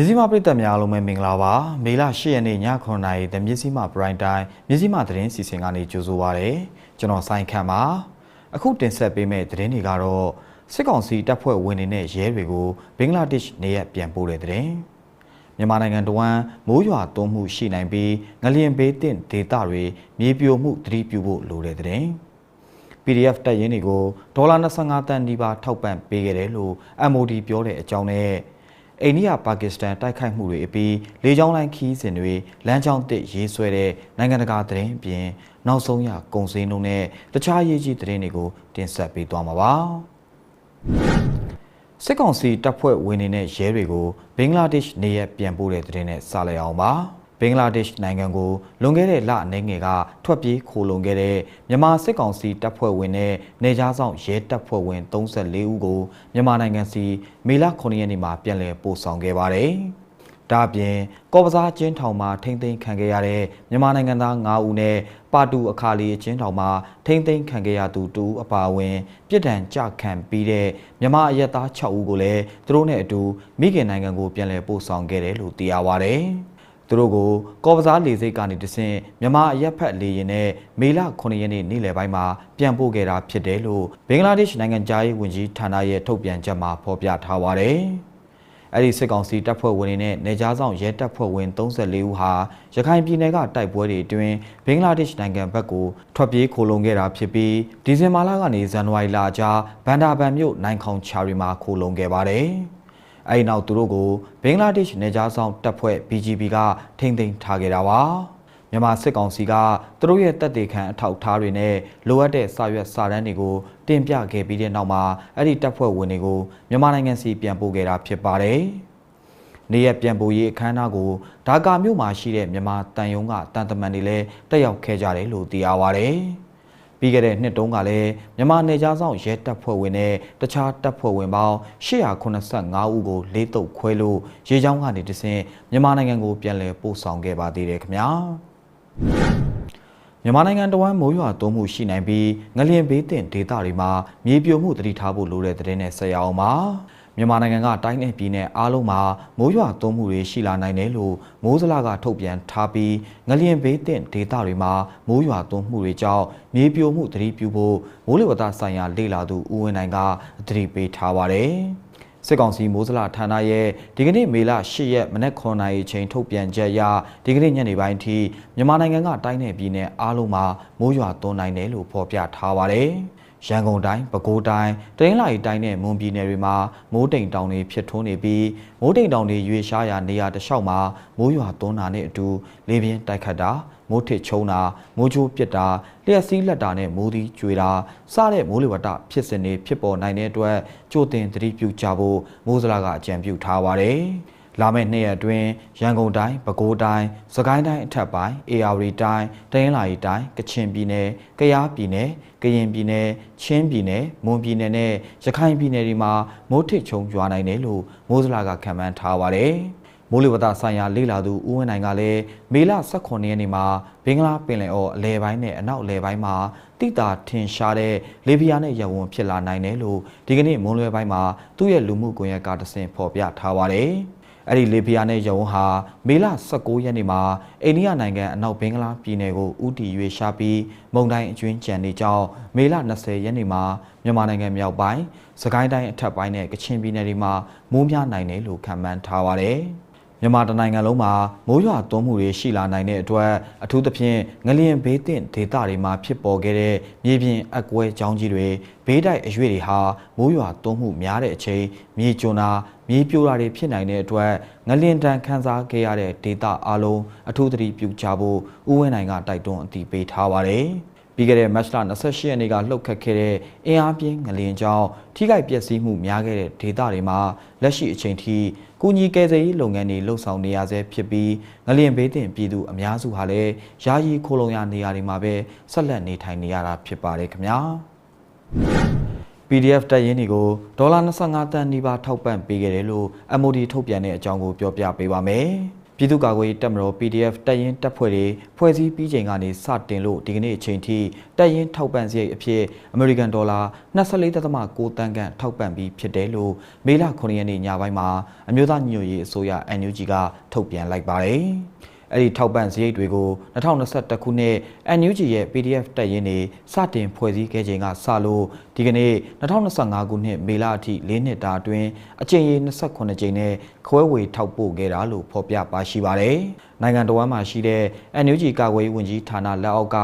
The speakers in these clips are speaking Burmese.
မြစည်းမပြည်သက်များအားလုံးပဲမင်္ဂလာပါမေလ10ရက်နေ့ည9:00နာရီတမြစည်းမပရိုင်တိုင်းမြစည်းမသတင်းစီစဉ်ကနေကြိုဆိုပါရစေကျွန်တော်ဆိုင်ခန့်ပါအခုတင်ဆက်ပေးမယ့်သတင်းတွေကတော့စစ်ကောင်စီတပ်ဖွဲ့ဝင်တွေနဲ့ရဲတွေကိုဘင်္ဂလားဒေ့ရှ်နေရပြန်ပို့တဲ့သတင်းမြန်မာနိုင်ငံတော်ဝန်မိုးရွာသွန်းမှုရှိနိုင်ပြီးငလျင်ဘေးတင့်ဒေသတွေမြေပြိုမှုသတိပြုဖို့လိုတဲ့သတင်း PDF တပ်ရင်းတွေကိုဒေါ်လာ25တန်နီးပါးထောက်ပံ့ပေးခဲ့တယ်လို့ MOD ပြောတဲ့အကြောင်းနဲ့ အိန္ဒိယပါကစ္စတန်တိုက်ခိုက်မှုတွေအပြီးလေကြောင်းလိုင်းခီးစဉ်တွေလမ်းကြောင်းတစ်ရေးဆွဲတဲ့နိုင်ငံတကာသတင်းအပြင်နောက်ဆုံးရကုံစင်းတို့နဲ့တခြားရေးကြီးသတင်းတွေကိုတင်ဆက်ပေးသွားမှာပါစစ်ကောင်စီတပ်ဖွဲ့ဝင်တွေနဲ့ရဲတွေကိုဘင်္ဂလားဒေ့ရှ်နေရပြန်ပို့တဲ့သတင်းနဲ့စလိုက်အောင်ပါ ဘင်္ဂလားဒေ့ရှ်နိုင်ငံကိုလွန်ခဲ့တဲ့လအနေငယ်ကထွက်ပြေးခိုလုံခဲ့တဲ့မြန်မာစစ်ကောင်စီတပ်ဖွဲ့ဝင်နဲ့နေကြားဆောင်ရဲတပ်ဖွဲ့ဝင်34ဦးကိုမြန်မာနိုင်ငံစီမေလ9ရက်နေ့မှာပြန်လည်ပို့ဆောင်ခဲ့ပါတယ်။ဒါ့အပြင်ကော့ပစားကျင်းထောင်မှာထိမ့်သိမ်းခံခဲ့ရတဲ့မြန်မာနိုင်ငံသား9ဦးနဲ့ပါတူအခါလီကျင်းထောင်မှာထိမ့်သိမ်းခံခဲ့ရသူ2ဦးအပါအဝင်ပြစ်ဒဏ်ကြခံပြီးတဲ့မြန်မာအရက်သား6ဦးကိုလည်းသူတို့နဲ့အတူမိခင်နိုင်ငံကိုပြန်လည်ပို့ဆောင်ခဲ့တယ်လို့သိရပါတယ်။ သူတို့ကိုကော်ပစားလေစိတ်ကနေတဆင့်မြန်မာအရက်ဖက်လေရင်နဲ့မေလ9ရက်နေ့နေ့လယ်ပိုင်းမှာပြန်ပို့ခဲ့တာဖြစ်တယ်လို့ဘင်္ဂလားဒေ့ရှ်နိုင်ငံသားရေးဝန်ကြီးဌာနရဲ့ထုတ်ပြန်ချက်မှာဖော်ပြထားပါတယ်။အဲ့ဒီစစ်ကောင်စီတပ်ဖွဲ့ဝင်တွေနဲ့နေကြားဆောင်ရဲတပ်ဖွဲ့ဝင်34ဦးဟာရခိုင်ပြည်နယ်ကတိုက်ပွဲတွေအတွင်းဘင်္ဂလားဒေ့ရှ်နိုင်ငံဘက်ကိုထွက်ပြေးခိုလုံခဲ့တာဖြစ်ပြီးဒီဇင်ဘာလကနေဇန်နဝါရီလကြားဘန်ဒါဘန်မြို့နိုင်ခေါင်ချာရီမှာခိုလုံခဲ့ပါတယ်။ အဲဒီနောက်သူတို့ကိုဘင်္ဂလားဒေ့ရှ်နေကြားဆောင်တပ်ဖွဲ့ BGB ကထိမ့်သိမ်းထားခဲ့တာပါမြန်မာစစ်ကောင်စီကသူတို့ရဲ့တပ်တေခံအထောက်ထားတွေနဲ့လိုအပ်တဲ့စာရွက်စာတမ်းတွေကိုတင်ပြခဲ့ပြီးတဲ့နောက်မှာအဲ့ဒီတပ်ဖွဲ့ဝင်တွေကိုမြန်မာနိုင်ငံစီပြန်ပို့ခဲ့တာဖြစ်ပါတယ်။နေရပြန်ပို့ရေးအခမ်းအနားကိုဒါကာမြို့မှာရှိတဲ့မြန်မာတန်ယုံကတန်တမန်တွေလည်းတက်ရောက်ခဲ့ကြတယ်လို့သိရပါဗျ။ ပြီးခဲ့တဲ့နှစ်တုန်းကလည်းမြန်မာနေကြားဆောင်ရဲတပ်ဖွဲ့ဝင်နဲ့တခြားတပ်ဖွဲ့ဝင်ပေါင်း885ဦးကိုလေးတုပ်ခွဲလို့ရေချောင်းကနေတဆင့်မြန်မာနိုင်ငံကိုပြန်လည်ပို့ဆောင်ခဲ့ပါသေးတယ်ခင်ဗျာမြန်မာနိုင်ငံတဝမ်းမိုးရွာသွန်းမှုရှိနိုင်ပြီးငလျင်ဘေးတင်ဒေသတွေမှာမြေပြိုမှုတတိထားဖို့လိုတဲ့တဲ့နဲ့ဆက်ရအောင်ပါ မြန်မာနိုင်ငံကတိုင်းနယ်ပြည်နယ်အားလုံးမှာမိုးရွာသွန်းမှုတွေရှိလာနိုင်တယ်လို့မိုးစလာကထုတ်ပြန်ထားပြီးငလျင်ဘေးသင့်ဒေသတွေမှာမိုးရွာသွန်းမှုတွေကြောင့်မြေပြိုမှုသတိပြုဖို့မိုးလေဝသဆိုင်ရာလေ့လာသူဦးဝင်းနိုင်ကသတိပေးထားပါတယ်။စစ်ကောင်စီမိုးစလာဌာနရဲ့ဒီကနေ့မေလ10ရက်မနက်9:00နာရီချိန်ထုတ်ပြန်ချက်အရဒီကနေ့ညနေပိုင်းထိမြန်မာနိုင်ငံကတိုင်းနယ်ပြည်နယ်အားလုံးမှာမိုးရွာသွန်းနိုင်တယ်လို့ဖော်ပြထားပါတယ်။ ရန်ကုန်တိုင်းပဲခူးတိုင်းတရင်းလာရီတိုင်းနဲ့မွန်ပြည်နယ်တွေမှာမိုးတိမ်တောင်တွေဖြစ်ထွန်းနေပြီးမိုးတိမ်တောင်တွေရွေရှားရာနေရာတစ်လျှောက်မှာမိုးရွာသွန်းတာနဲ့အတူလေပြင်းတိုက်ခတ်တာမိုးထစ်ချုံတာမိုးကြိုးပစ်တာလျှက်စီးလက်တာနဲ့မိုးသီးကျွေတာစတဲ့မိုးလေဝသဖြစ်စဉ်တွေဖြစ်ပေါ်နိုင်တဲ့အတွက်ကြိုတင်သတိပြုကြဖို့မိုးစလာကအကြံပြုထားပါတယ်။လာမယ့်နှစ်ရက်အတွင်းရန်ကုန်တိုင်းပဲခူးတိုင်းစကိုင်းတိုင်းအထက်ပိုင်းအေရဝတီတိုင်းတရင်းလာရီတိုင်းကချင်ပြည်နယ်ကယားပြည်နယ် ကရင်ပြည်နယ်ချင်းပြည်နယ်မွန်ပြည်နယ်နဲ့ရခိုင်ပြည်နယ်တွေမှာမိုးထစ်ချုံရွာနိုင်တယ်လို့မိုးစလာကခန့်မှန်းထားပါတယ်မိုးလေဝသဆိုင်ရာလေ့လာသူဦးဝင်းနိုင်ကလည်းမေလ18ရက်နေ့မှာဘင်္ဂလားပင်လယ်အော်အလဲပိုင်းနဲ့အနောက်အလဲပိုင်းမှာတိတာထင်ရှားတဲ့လေပြင်းနဲ့ရဝံဖြစ်လာနိုင်တယ်လို့ဒီကနေ့မွန်းလွဲပိုင်းမှာသူ့ရဲ့လူမှုကွန်ရက်ကတဆင့်ဖော်ပြထားပါတယ်။ အဲ့ဒီလေပြာနဲ့ယုံဟာမေလ19ရက်နေ့မှာအိန္ဒိယနိုင်ငံအနောက်ဘင်္ဂလားပြည်နယ်ကိုဥတီရွေရှာပြီးမုန်တိုင်းအကျွင်းကြံနေကြောင်းမေလ20ရက်နေ့မှာမြန်မာနိုင်ငံမြောက်ပိုင်းစကိုင်းတိုင်းအထက်ပိုင်းနဲ့ကချင်ပြည်နယ်တွေမှာမိုးများနိုင်တယ်လို့ခန့်မှန်းထားပါတယ်။မြန်မာတနိုင်ငံလုံးမှာမိုးရွာသွန်းမှုတွေရှိလာနိုင်တဲ့အတွက်အထူးသဖြင့်ငလျင်ဘေးသင့်ဒေသတွေမှာဖြစ်ပေါ်ခဲ့တဲ့မြေပြင်အကွဲကြောင်းကြီးတွေဘေးတိုက်အရွေ့တွေဟာမိုးရွာသွန်းမှုများတဲ့အချိန်မြေကျွန်းတာ မြေပြိုတာတွေဖြစ်နိုင်တဲ့အတွက်ငလျင်တန်ခန်းစားခဲ့ရတဲ့ဒေသအလုံးအထူးသတိပြုကြဖို့ဦးဝင်းနိုင်ကတိုက်တွန်းအတည်ပြုထားပါတယ်။ပြီးခဲ့တဲ့မတ်လ28ရက်နေ့ကလှုပ်ခတ်ခဲ့တဲ့အင်အားပြင်းငလျင်ကြောင့်ထိခိုက်ပျက်စီးမှုများခဲ့တဲ့ဒေသတွေမှာလက်ရှိအချိန်ထိကုညီကယ်ဆယ်ရေးလုပ်ငန်းတွေလှုပ်ဆောင်နေရဆဲဖြစ်ပြီးငလျင်ဘေးတင်ပြည်သူအများစုဟာလည်းယာယီခိုလုံရနေရာတွေမှာပဲဆက်လက်နေထိုင်နေရတာဖြစ်ပါတယ်ခင်ဗျာ PDF တပ်ရင်းတွေကိုဒေါ်လာ25တန်နီးပါးထောက်ပံ့ပေးခဲ့တယ်လို့ MOD ထုတ်ပြန်တဲ့အကြောင်းကိုပြောပြပေးပါမယ်။ပြည်သူ့ကာကွယ်ရေးတပ်မတော် PDF တပ်ရင်းတပ်ဖွဲ့တွေဖွဲ့စည်းပြီးချိန်ကနေစတင်လို့ဒီကနေ့အချိန်ထိတပ်ရင်းထောက်ပံ့စရိတ်အဖြစ်အမေရိကန်ဒေါ်လာ24.6တန်ခန့်ထောက်ပံ့ပြီးဖြစ်တယ်လို့မေလ9ရက်နေ့ညပိုင်းမှာအမျိုးသားညွှန်ရေးအစိုးရ NUG ကထုတ်ပြန်လိုက်ပါတယ်။ အဲ့ဒီထောက်ပံ့စရိတ်တွေကို2021ခုနှစ် NUG ရဲ့ PDF တက်ရင်းနေစတင်ဖွဲ့စည်းခဲ့ချိန်ကစလို့ဒီကနေ့2025ခုနှစ်မေလအထိ၄နှစ်တာအတွင်းအကြိမ်ရေ28ကြိမ်နဲ့ခွဲဝေထောက်ပို့ခဲ့တာလို့ဖော်ပြပါရှိပါတယ်။နိုင်ငံတော်မှာရှိတဲ့ NUG ကာကွယ်ရေးဝန်ကြီးဌာနလက်အောက်က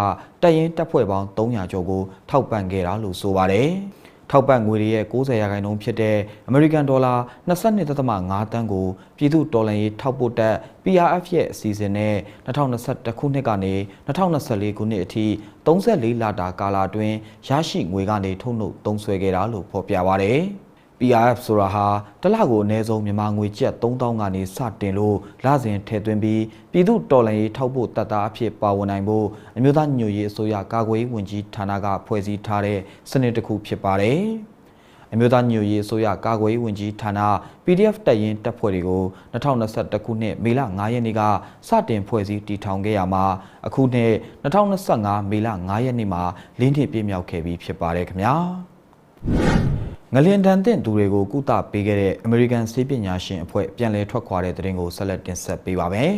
တက်ရင်တပ်ဖွဲ့ပေါင်း300ကျော်ကိုထောက်ပံ့ခဲ့တာလို့ဆိုပါတယ်။ ထောက်ပံ့ငွေတွေရဲ့90ရာခိုင်နှုန်းဖြစ်တဲ့အမေရိကန်ဒေါ်လာ22.5တန်းကိုပြည်သူတော်လှန်ရေးထောက်ပို့တပ် PRF ရဲ့အစီအစဉ်နဲ့2021ခုနှစ်ကနေ2024ခုနှစ်အထိ34လတာကာလအတွင်းရရှိငွေကနေထုတ်နှုတ်သုံးစွဲခဲ့တာလို့ဖော်ပြပါဗျ။ PRF ဆိုတာဟာတစ်လကိုအနည်းဆုံးမြန်မာငွေကျပ်3000ကနေစတင်လို့လစဉ်ထည့်သွင်းပြီးပြည်သူတော်လှန်ရေးထောက်ဖို့တပ်သားအဖြစ်ပါဝင်နိုင်ဖို့အမျိုးသားညွရေးအစိုးရကာကွယ်ရေးဝန်ကြီးဌာနကဖွဲ့စည်းထားတဲ့စနစ်တစ်ခုဖြစ်ပါတယ်။အမျိုးသားညွရေးအစိုးရကာကွယ်ရေးဝန်ကြီးဌာန PDF တပ်ရင်းတပ်ဖွဲ့တွေကို2021ခုနှစ်မေလ9ရက်နေ့ကစတင်ဖွဲ့စည်းတည်ထောင်ခဲ့ရမှာအခုနှစ်2025မေလ9ရက်နေ့မှာလင်းနှစ်ပြည့်မြောက်ခဲ့ပြီးဖြစ်ပါတယ်ခင်ဗျာ။ ငလင်တန်တင့်သူတွေကိုကုသပေးခဲ့တဲ့ American ဆေးပညာရှင်အဖွဲ့ပြန်လည်ထွက်ခွာတဲ့တဲ့ရင်ကိုဆက်လက်တင်ဆက်ပေးပါမယ်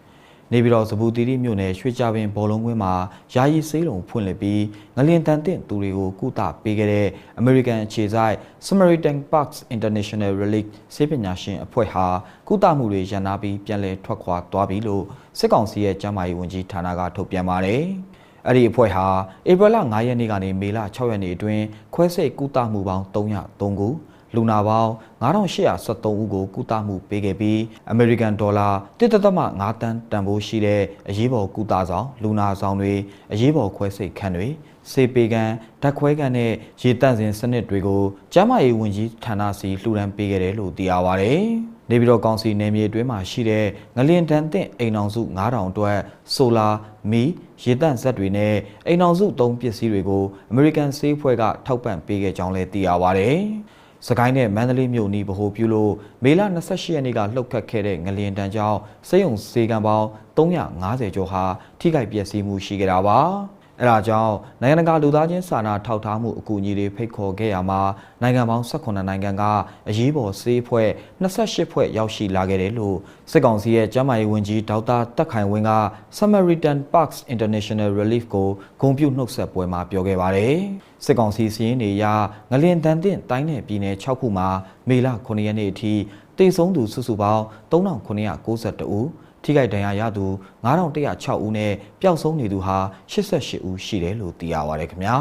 ။နေပြည်တော်စပူတီရီမြို့နယ်ရွှေကြပင်ဘောလုံးကွင်းမှာယာယီဆေးရုံဖွင့်လှစ်ပြီးငလင်တန်တင့်သူတွေကိုကုသပေးခဲ့တဲ့ American အခြေစိုက် Samaritan Parks International Relief ဆေးပညာရှင်အဖွဲ့ဟာကုသမှုတွေရန်နာပြီးပြန်လည်ထွက်ခွာသွားပြီလို့စစ်ကောင်စီရဲ့ကျန်းမာရေးဝန်ကြီးဌာနကထုတ်ပြန်ပါတယ်။ အဲ့ဒီအဖွဲ့ဟာဧပြီလ9ရက်နေ့ကနေမေလ6ရက်နေ့အတွင်းခွဲစိတ်ကုသမှုပေါင်း303ခုလူနာပေါင်း9873ဦးကိုကုသမှုပေးခဲ့ပြီးအမေရိကန်ဒေါ်လာ1.5တန်းတန်ဖိုးရှိတဲ့အရေးပေါ်ကုသဆောင်လူနာဆောင်တွေအရေးပေါ်ခွဲစိတ်ခန်းတွေစေပေကန်ဓာတ်ခွဲကန်နဲ့ရေတန့်စင်စနစ်တွေကိုကျန်းမာရေးဝန်ကြီးဌာနစီလှူဒန်းပေးခဲ့တယ်လို့သိရပါဗျ။ နေပြည်တော်ကောင်စီနယ်မြေအတွင်းမှာရှိတဲ့ငလင်တန်တဲ့အိမ်အောင်စု9000အတွက်ဆိုလာမီရေတန့်ဇက်တွေနဲ့အိမ်အောင်စုသုံးပစ္စည်းတွေကိုအမေရိကန်ဆေးဖွဲ့ကထောက်ပံ့ပေးခဲ့ကြောင်းလည်းသိရပါဗျ။စကိုင်းနဲ့မန္တလေးမြို့နီးဗဟိုပြုလို့မေလ28ရက်နေ့ကလှုပ်ခတ်ခဲ့တဲ့ငလျင်တန်းကြောင့်စေယုံစေကံပေါင်း350ကျော်ဟာထိခိုက်ပျက်စီးမှုရှိခဲ့တာပါ။ အဲဒါကြောင့်နိုင်ငံတကာလူသားချင်းစာနာထောက်ထားမှုအကူအညီတွေဖိတ်ခေါ်ခဲ့ရမှာနိုင်ငံပေါင်း18နိုင်ငံကအရေးပေါ်ဆေးဖွဲ့28ဖွဲ့ရောက်ရှိလာခဲ့တယ်လို့စစ်ကောင်စီရဲ့ကျန်းမာရေးဝန်ကြီးဒေါက်တာတက်ခိုင်ဝင်းက Samaritan Parks International Relief ကိုဂုဏ်ပြုနှုတ်ဆက်ပွဲမှာပြောခဲ့ပါတယ်။စစ်ကောင်စီစီးရင်တွေရငလင်တန်တင်တိုင်းနယ်ပြည်နယ်6ခုမှာမေလ9ရက်နေ့အထိတိတ်ဆုံးသူစုစုပေါင်း3992ဦး ထိခိုက်ဒဏ်ရာရသူ9106ဦးနဲ့ပျောက်ဆုံးနေသူဟာ88ဦးရှိတယ်လို့သိရပါရခင်ဗျာ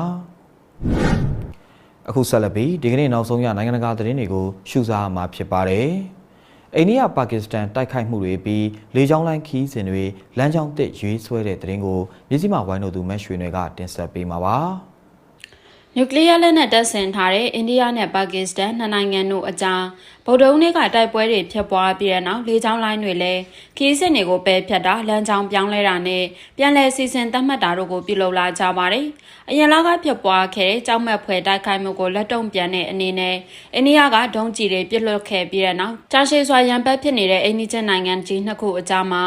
အခုဆက်လက်ပြီးဒီကနေ့နောက်ဆုံးရနိုင်ငံတကာသတင်းတွေကိုရှုစားမှာဖြစ်ပါတယ်အိန္ဒိယပါကစ္စတန်တိုက်ခိုက်မှုတွေပြီးလေကြောင်းလိုင်းခီးစဉ်တွေလမ်းကြောင်းတစ်ရွေးဆွဲတဲ့သတင်းကိုမြစည်းမဝိုင်းတို့သူမက်ရွှေတွေကတင်ဆက်ပေးမှာပါ။ နျူကလ িয়ার လက်နက်တပ်ဆင်ထားတဲ့အိန္ဒိယနဲ့ပါကစ္စတန်နှစ်နိုင်ငံတို့အကြားဗုဒ္ဓဦးနေ့ကတိုက်ပွဲတွေဖြစ်ပွားပြီးတဲ့နောက်လေကြောင်းလိုင်းတွေလည်းခီးစစ်တွေကိုပယ်ဖြတ်တာလမ်းကြောင်းပြောင်းလဲတာနဲ့ပြန်လည်စီစဉ်သတ်မှတ်တာတို့ကိုပြုလုပ်လာကြပါတယ်။အရင်လကဖြစ်ပွားခဲ့တဲ့ကြောက်မက်ဖွယ်တိုက်ခိုက်မှုကိုလက်တုံ့ပြန်တဲ့အနေနဲ့အိန္ဒိယကဒုံးကျည်တွေပစ်လွှတ်ခဲ့ပြီးတဲ့နောက်တာရှည်စွာရန်ပတ်ဖြစ်နေတဲ့အိန္ဒိချင်းနိုင်ငံကြီးနှစ်ခုအကြားမှာ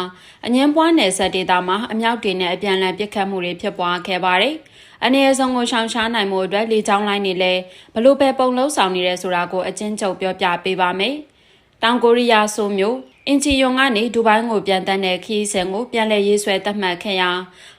အငင်းပွားနယ်စပ်ဒေသမှာအမြောက်တွေနဲ့အပြန်အလှန်ပစ်ခတ်မှုတွေဖြစ်ပွားခဲ့ပါတယ်။ အနည်းဆုံးကိုရှောင်ရှားနိုင်မှုအတွက်လေကြောင်းလိုင်းတွေလည်းဘလို့ပဲပုံလုံးဆောင်နေတယ်ဆိုတာကိုအချင်းချုပ်ပြောပြပေးပါမယ်။တောင်ကိုရီးယားဆိုမျိုးအင်ချီယွန်ကနေဒူဘိုင်းကိုပြန်တက်တဲ့ခီးစဉ်ကိုပြန်လည်ရေးဆွဲသတ်မှတ်ခဲ့ရာ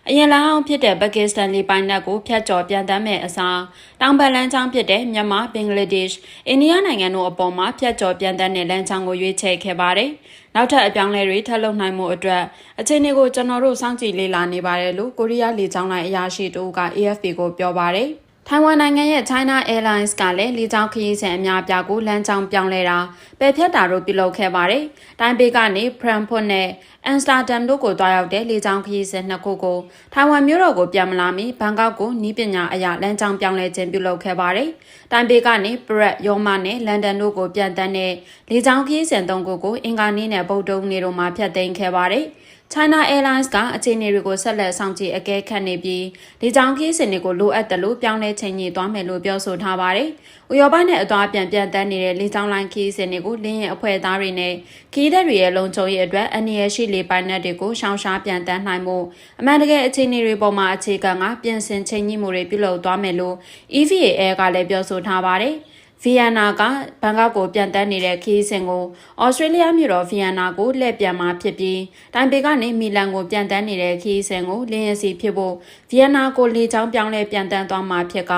အရင်လောင်းဖြစ်တဲ့ပါကစ္စတန်လေပိုင်နက်ကိုဖျက်ကျော်ပြန်တမ်းမဲ့အစားတောင်ဘက်လမ်းကြောင်းဖြစ်တဲ့မြန်မာဘင်္ဂလားဒေ့ရှ်အိန္ဒိယနိုင်ငံတို့အပေါ်မှာဖျက်ကျော်ပြန်တမ်းတဲ့လမ်းကြောင်းကိုရွေးချယ်ခဲ့ပါတယ်။ နောက်ထပ်အပြောင်းလဲတွေထပ်လုပ်နိုင်မှုအတွက်အခြေအနေကိုကျွန်တော်တို့စောင့်ကြည့်လေ့လာနေပါတယ်လို့ကိုရီးယားလေကြောင်းလိုင်းအရာရှိတို့က AFP ကိုပြောပါတယ်။ ထိုင်ဝမ်နိုင်ငံရဲ့ China Airlines ကလည်းလေကြောင်းခရီးစဉ်အများပြားကိုလမ်းကြောင်းပြောင်းလဲတာပယ်ဖျက်တာတို့ပြုလုပ်ခဲ့ပါတယ်။တိုင်းပေကနေ Frankfurt နဲ့ Amsterdam တို့ကိုတွားရောက်တဲ့လေကြောင်းခရီးစဉ်နှစ်ခုကိုထိုင်ဝမ်မြို့တော်ကိုပြန်မလာမီဘန်ကောက်ကိုနီးပညာအရာလမ်းကြောင်းပြောင်းလဲခြင်းပြုလုပ်ခဲ့ပါတယ်။တိုင်းပေကနေ Pratt ယောမနဲ့လန်ဒန်တို့ကိုပြန်တန်းတဲ့လေကြောင်းခရီးစဉ်သုံးခုကိုအင်္ဂါနေ့နဲ့ဗုဒ္ဓဟူးနေ့တို့မှာဖျက်သိမ်းခဲ့ပါတယ်။ China Airlines ကအခြေအနေတွေကိုဆက်လက်ဆောင်ကြည့်အကဲခတ်နေပြီးဒီကြောင်ခီးစင်တွေကိုလိုအပ်တယ်လို့ပြောင်းလဲချိန်ညှိသွားမယ်လို့ပြောဆိုထားပါတယ်။ဥရောပနဲ့အသွားပြန်ပြန်တန်းနေတဲ့လေကြောင်းလိုင်းခီးစင်တွေကိုလင်းရဲ့အဖွဲ့သားတွေနဲ့ခီးသက်တွေရဲ့လုံခြုံရေးအတွက်အနေရရှိလေပိုင်နက်တွေကိုရှောင်ရှားပြန်တန်းနိုင်မှုအမှန်တကယ်အခြေအနေတွေပေါ်မှာအခြေခံကပြင်ဆင်ချိန်ညှိမှုတွေပြုလုပ်သွားမယ်လို့ EVA Air ကလည်းပြောဆိုထားပါတယ်။ ဗီယန်နာကဘန်ကောက်ကိုပြန်တက်နေတဲ့ခီးစဉ်ကိုဩစတြေးလျမြို့တော်ဗီယန်နာကိုလှည့်ပြန်มาဖြစ်ပြီးတိုင်ပေကနေမီလန်ကိုပြန်တက်နေတဲ့ခီးစဉ်ကိုလင်းရစီဖြစ်ဖို့ဗီယန်နာကိုလေကြောင်းပြောင်းလဲပြန်တန်းသွားမှာဖြစ်က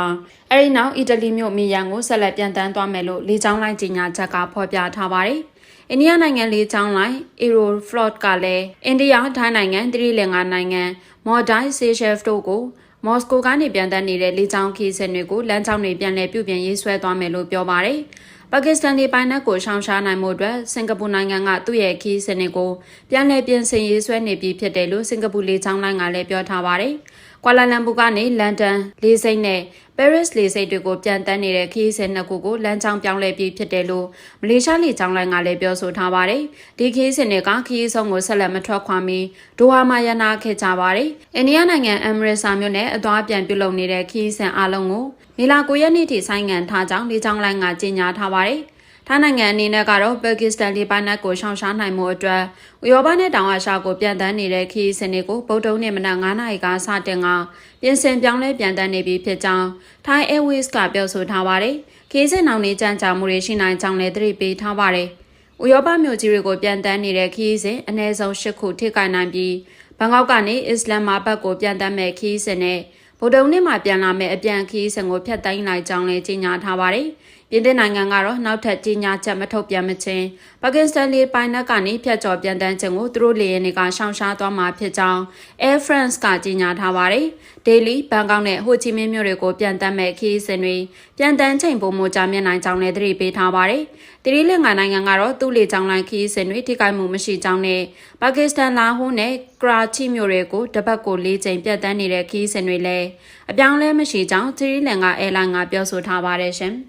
အဲဒီနောက်အီတလီမြို့မီယန်ကိုဆက်လက်ပြန်တန်းသွားမယ်လို့လေကြောင်းလိုင်းကြီးညာချက်ကဖော်ပြထားပါတယ်အိန္ဒိယနိုင်ငံလေးချောင်းလိုက် Aeroflot ကလည်းအိန္ဒိယထိုင်းနိုင်ငံသီရိလင်္ကာနိုင်ငံမော်ဒိုင်းဆေရှယ်ဖ်တို့ကို မော်စကိုကနေပြန်တက်နေတဲ့လေကြောင်းခီးစဉ်တွေကိုလမ်းကြောင်းတွေပြန်လည်ပြုပြင်ရေးဆွဲသွားမယ်လို့ပြောပါတယ်။ပါကစ္စတန်လေပိုင်နက်ကိုရှောင်ရှားနိုင်မှုအတွက်စင်ကာပူနိုင်ငံကသူ့ရဲ့ခီးစဉ်တွေကိုပြန်လည်ပြင်ဆင်ရေးဆွဲနေပြီဖြစ်တယ်လို့စင်ကာပူလေကြောင်းလိုင်းကလည်းပြောထားပါတယ်။ ကွာလာလမ်ပူကနေလန်ဒန်လေဆိပ်နဲ့ပဲရစ်လေဆိပ်တွေကိုပြန်တန်းနေတဲ့ခီးစဉ်နှစ်ခုကိုလမ်းကြောင်းပြောင်းလဲပြီးဖြစ်တယ်လို့မလေးရှားလေကြောင်းလိုင်းကလည်းပြောဆိုထားပါတယ်။ဒီခီးစဉ်တွေကခီးဆုံးကိုဆက်လက်မထွက်ခွာမီဒိုဟာမှာရနာခဲ့ကြပါတယ်။အိန္ဒိယနိုင်ငံအမရစ်စာမြို့နယ်အသွားပြန်ပြုလုပ်နေတဲ့ခီးစဉ်အလုံးကိုမေလာ9ရက်နေ့ထိဆိုင်းငံထားကြောင်းလေကြောင်းလိုင်းကကြေညာထားပါတယ်။ ထိုင်းနိုင်ငံအနေနဲ့ကတော့ပါကစ္စတန်လေပိုင်နက်ကိုရှောင်ရှားနိုင်မှုအတွက်ဥရောပနဲ့တောင်အာရှကိုပြန်တန်းနေတဲ့ခီးစင်တွေကိုဗုဒ္ဓုံနဲ့မနက်9နာရီကစတင်ကပြင်ဆင်ပြောင်းလဲပြန်တန်းနေပြီဖြစ်ကြောင်း Thai Airways ကပြောဆိုထားပါတယ်။ခီးစင်နောက်နေကြံကြမှုတွေရှိနိုင်ကြောင်းလည်းသတိပေးထားပါတယ်။ဥရောပမြို့ကြီးတွေကိုပြန်တန်းနေတဲ့ခီးစင်အနည်းဆုံး၈ခုထိခိုက်နိုင်ပြီးဘန်ကောက်ကနေအစ္စလမ်မာဘတ်ကိုပြန်တန်းမဲ့ခီးစင်နဲ့ဗုဒ္ဓုံနေ့မှာပြန်လာမဲ့အပြန်ခီးစင်ကိုဖျက်သိမ်းလိုက်ကြောင်းလည်းကြေညာထားပါတယ်။ ပြင်သစ်နိုင်ငံကတော့နောက်ထပ်ကြီးညာချက်မထုတ်ပြန်မချင်းပါကစ္စတန်လေပိုင်နက်ကနေဖျက်ကျော်ပြန်တန်းခြင်းကိုသူတို့လေယာဉ်တွေကရှောင်ရှားသွားမှာဖြစ်ကြောင်း Air France ကကြီးညာထားပါတယ်။ Delhi, Bangkok နဲ့ဟိုချီမင်းမြို့တွေကိုပြန်တန်းမဲ့ခီးစဉ်တွေပြန်တန်းချိန်ပုံမကြမြင့်နိုင်ကြောင်းလည်းသတိပေးထားပါတယ်။တိရိလင်္ကာနိုင်ငံကတော့သူ့လေကြောင်းလိုင်းခီးစဉ်တွေထိခိုက်မှုမရှိကြောင်းနဲ့ပါကစ္စတန်လာဟိုနဲ့ကရာချီမြို့တွေကိုတပတ်ကို၄ချိန်ပြတ်တန်းနေတဲ့ခီးစဉ်တွေလည်းအပြောင်းလဲမရှိကြောင်းတိရိလင်္ကာအဲလိုင်းကပြောဆိုထားပါတယ်ရှင်။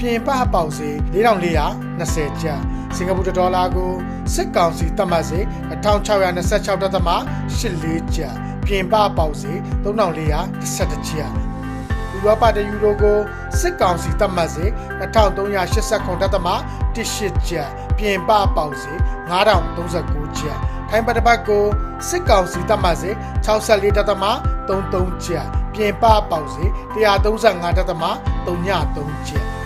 ပြင်ပအပေါက်စေ4420ကျပ်စင်ကာပူဒေါ်လာကိုစစ်ကောင်စီသတ်မှတ်စေ1626.84ကျပ်ပြင်ပအပေါက်စေ3411ကျပ်ဥရောပတယူရိုကိုစစ်ကောင်စီသတ်မှတ်စေ2389.18ကျပ်ပြင်ပပေါက်စေ9039ကျပ်ထိုင်းပတပတ်ကိုစစ်ကောင်စီသတ်မှတ်စေ64.33ကျပ်ပြင်ပပေါက်စေ135.33ကျပ်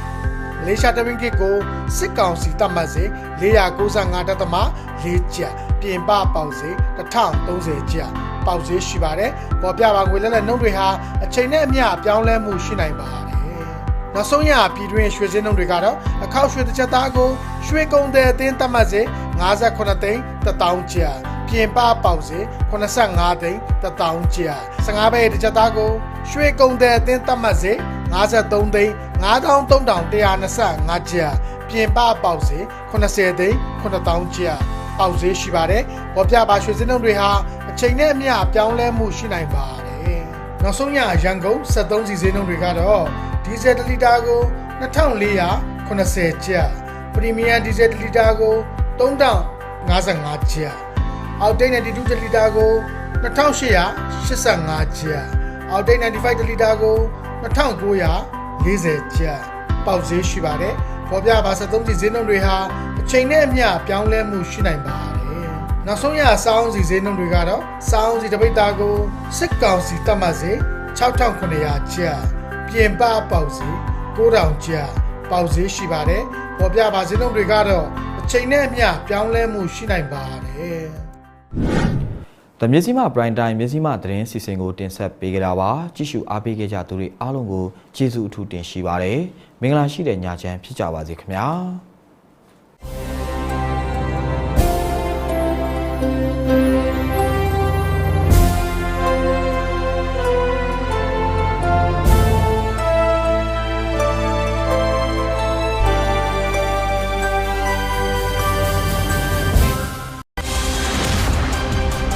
မလေးရှားတဝင်းကစ်ကိုစစ်ကောင်စီသတ်မှတ်စေ495.4ကျပ်ပြင်ပပေါက်စေ1030ကျပ်ပေါက်ဈေးရှိပါတယ်။ပေါ်ပြပါငွေလဲလဲနှုန်းတွေဟာအချိန်နဲ့အမျှပြောင်းလဲမှုရှိနိုင်ပါတယ်။နောက်ဆုံးရပြည်တွင်းရွှေစင်းနှုန်းတွေကတော့အခောက်ရွှေတစ်ချက်သားကိုရွှေကုန်တဲ့အသင်းသတ်မှတ်စေ58သိန်း1000ကျပ်ပြင်ပပေါက်စေ85သိန်း1000ကျပ်15ဘဲတစ်ချက်သားကိုရွှေကုန်တဲ့အသင်းသတ်မှတ်စေ53သိန်း 9325ကျပ်ပြင်ပပေါက်စေ80သိန်း9000ကျပ်ပေါက်ဈေးရှိပါတယ်။ပေါ်ပြပါရွှေစင်းနှုန်းတွေဟာအချိန်နဲ့အမျှပြောင်းလဲမှုရှိနိုင်ပါတယ်။နောက်ဆုံးရရန်ကုန်73စီဈေးနှုန်းတွေကတော့ဒီဇယ်1လီတာကို2480ကျပ်ပရီမီယံဒီဇယ်1လီတာကို3055ကျပ်အောက်တိတ်92လီတာကို2885ကျပ်အောက်တိတ်95လီတာကို 2940ကျပ်ပေါက်ဈေးရှိပါတယ်ပေါ်ပြပါ73စီဈေးနှုန်းတွေဟာအချိန်နဲ့အမျှပြောင်းလဲမှုရှိနိုင်ပါတယ်နောက်ဆုံးရစောင်းစီဈေးနှုန်းတွေကတော့စောင်းစီတပိတ်သားကိုစစ်ကောင်စီတတ်မှတ်စေ6900ကျပ်ပြင်ပပေါက်စီ9000ကျပ်ပေါက်ဈေးရှိပါတယ်ပေါ်ပြပါဈေးနှုန်းတွေကတော့အချိန်နဲ့အမျှပြောင်းလဲမှုရှိနိုင်ပါတယ်။ တမျက်စိမ Prime Time မျက်စိမသတင်းစီစဉ်ကိုတင်ဆက်ပေးကြတာပါ။ကြည့်ရှုအားပေးခဲ့ကြသူတွေအားလုံးကိုကျေးဇူးအထူးတင်ရှိပါတယ်။မင်္ဂလာရှိတဲ့ညချမ်းဖြစ်ကြပါစေခင်ဗျာ။